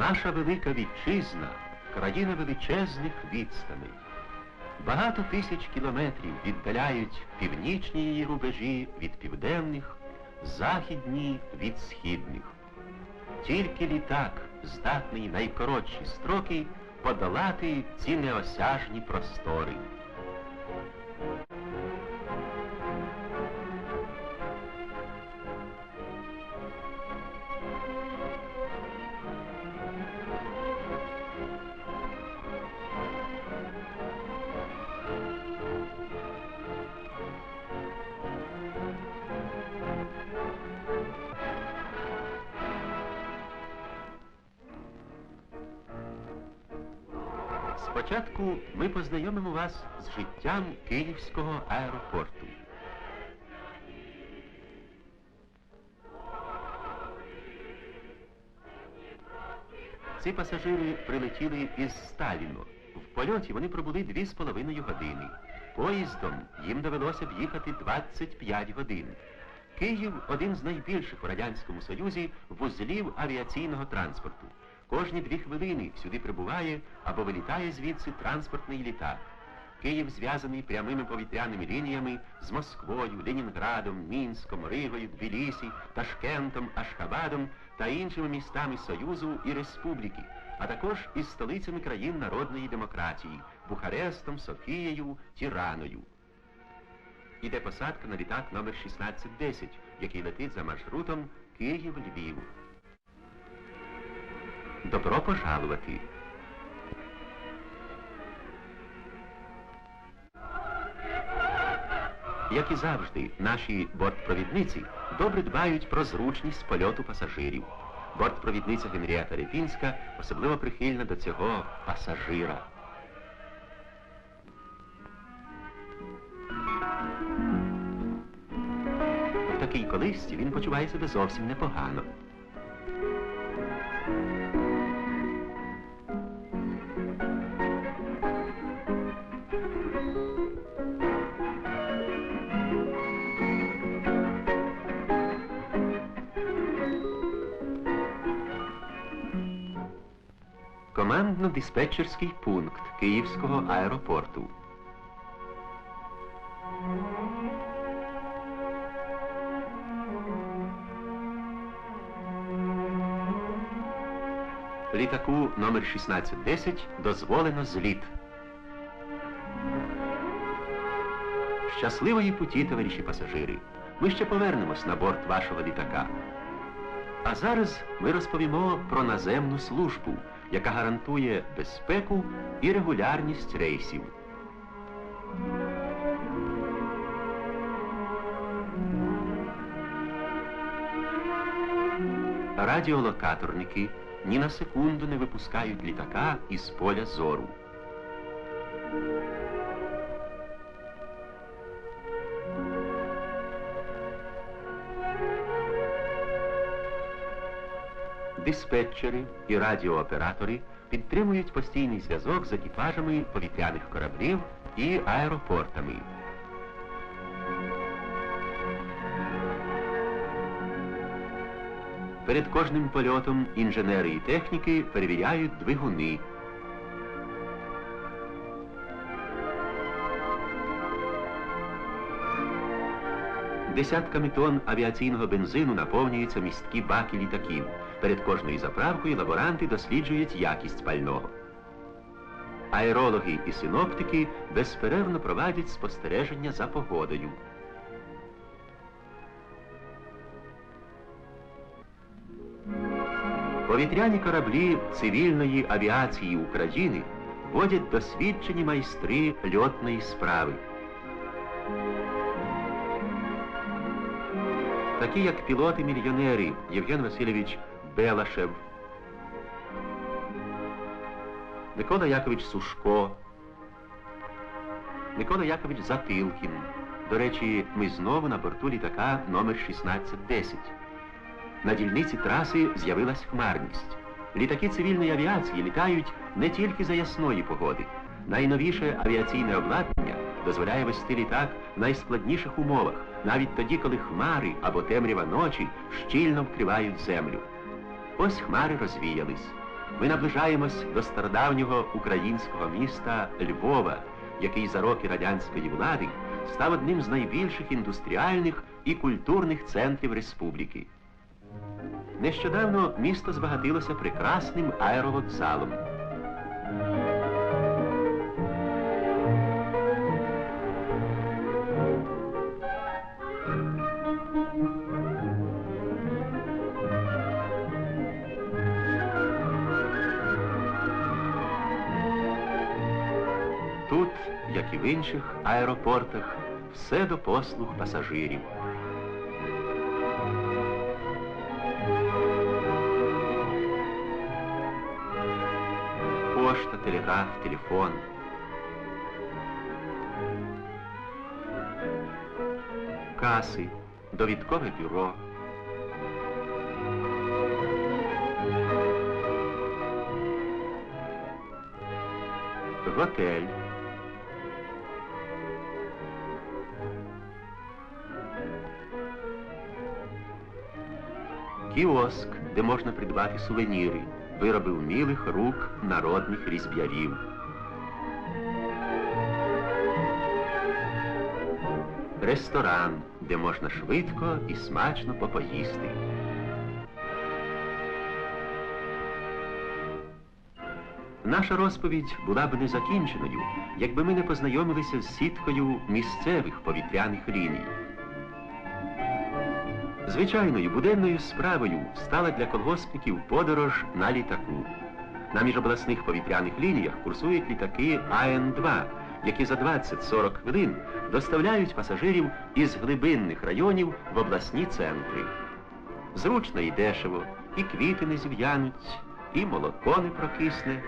Наша велика вітчизна країна величезних відстаней. Багато тисяч кілометрів віддаляють північні її рубежі від південних, західні від східних. Тільки літак здатний найкоротші строки подолати ці неосяжні простори. Спочатку ми познайомимо вас з життям Київського аеропорту. Ці пасажири прилетіли із Сталіно. В польоті вони пробули дві з половиною години. Поїздом їм довелося б їхати 25 годин. Київ один з найбільших у Радянському Союзі вузлів авіаційного транспорту. Кожні дві хвилини сюди прибуває або вилітає звідси транспортний літак. Київ зв'язаний прямими повітряними лініями з Москвою, Ленінградом, Мінськом, Ригою, Тбілісі, Ташкентом, Ашхабадом та іншими містами Союзу і Республіки, а також із столицями країн народної демократії Бухарестом, Софією, Тіраною. Іде посадка на літак номер 1610, який летить за маршрутом Київ-Львів. Добро пожалувати. Як і завжди, наші бортпровідниці добре дбають про зручність польоту пасажирів. Бортпровідниця Генрієта Репінська особливо прихильна до цього пасажира. В такій колисці він почуває себе зовсім непогано. Командно-диспетчерський пункт Київського аеропорту. Літаку номер 1610 дозволено зліт. Щасливої путі, товариші пасажири. Ми ще повернемось на борт вашого літака. А зараз ми розповімо про наземну службу, яка гарантує безпеку і регулярність рейсів. Радіолокаторники ні на секунду не випускають літака із поля зору. Диспетчери і радіооператори підтримують постійний зв'язок з екіпажами повітряних кораблів і аеропортами. Перед кожним польотом інженери і техніки перевіряють двигуни. Десятками тонн авіаційного бензину наповнюються місткі баки літаків. Перед кожною заправкою лаборанти досліджують якість пального. Аерологи і синоптики безперервно проводять спостереження за погодою. Повітряні кораблі цивільної авіації України водять досвідчені майстри льотної справи. Такі як пілоти-мільйонери Євген Васильович Белашев, Микола Якович Сушко, Микола Якович Затилкін. До речі, ми знову на борту літака номер 1610. На дільниці траси з'явилась хмарність. Літаки цивільної авіації літають не тільки за ясної погоди. Найновіше авіаційне обладнання дозволяє вести літак в найскладніших умовах, навіть тоді, коли хмари або темрява ночі щільно вкривають землю. Ось хмари розвіялись. ми наближаємось до стародавнього українського міста Львова, який за роки радянської влади став одним з найбільших індустріальних і культурних центрів республіки. Нещодавно місто збагатилося прекрасним аеровокзалом. І в інших аеропортах, все до послуг пасажирів. Пошта, телеграф, телефон. Каси, довідкове бюро. Готель. Кіоск, де можна придбати сувеніри, вироби вмілих рук народних різб'ярів. Ресторан, де можна швидко і смачно попоїсти. Наша розповідь була б незакінченою, якби ми не познайомилися з сіткою місцевих повітряних ліній. Звичайною буденною справою стала для колгоспників подорож на літаку. На міжобласних повітряних лініях курсують літаки АН-2, які за 20-40 хвилин доставляють пасажирів із глибинних районів в обласні центри. Зручно і дешево, і квіти не зів'януть, і молоко не прокисне.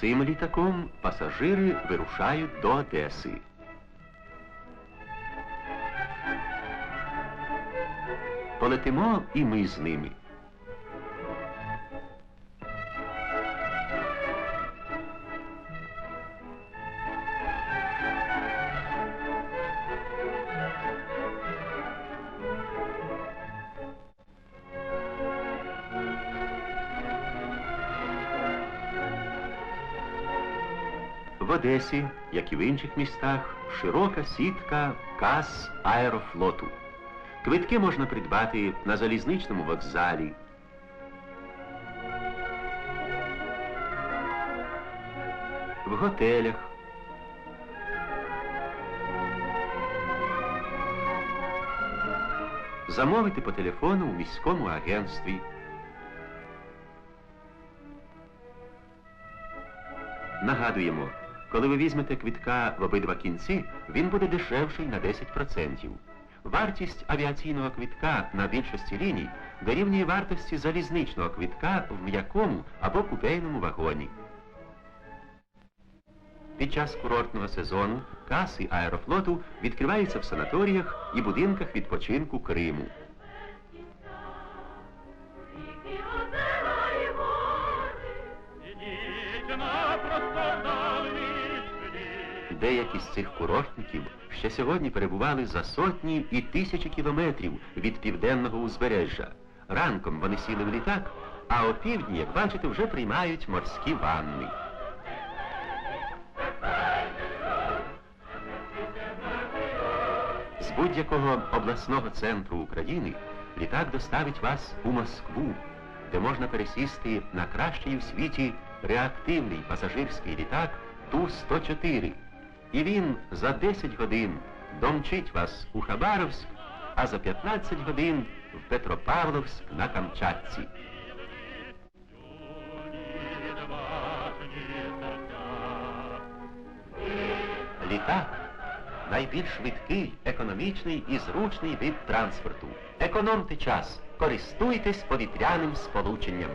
Цим літаком пасажири вирушають до Одеси. Полетимо і ми з ними. Одесі, як і в інших містах, широка сітка кас аерофлоту. Квитки можна придбати на залізничному вокзалі. В готелях. Замовити по телефону у міському агентстві. Нагадуємо, коли ви візьмете квитка в обидва кінці, він буде дешевший на 10%. Вартість авіаційного квитка на більшості ліній дорівнює вартості залізничного квитка в м'якому або купейному вагоні. Під час курортного сезону каси аерофлоту відкриваються в санаторіях і будинках відпочинку Криму. Деякі з цих курортників ще сьогодні перебували за сотні і тисячі кілометрів від південного узбережжя. Ранком вони сіли в літак, а опівдні, як бачите, вже приймають морські ванни. З будь-якого обласного центру України літак доставить вас у Москву, де можна пересісти на кращий у світі реактивний пасажирський літак Ту-104. І він за 10 годин домчить вас у Хабаровськ, а за 15 годин в Петропавловськ на Камчатці. Літак найбільш швидкий, економічний і зручний вид транспорту. Економте час, користуйтесь повітряним сполученням.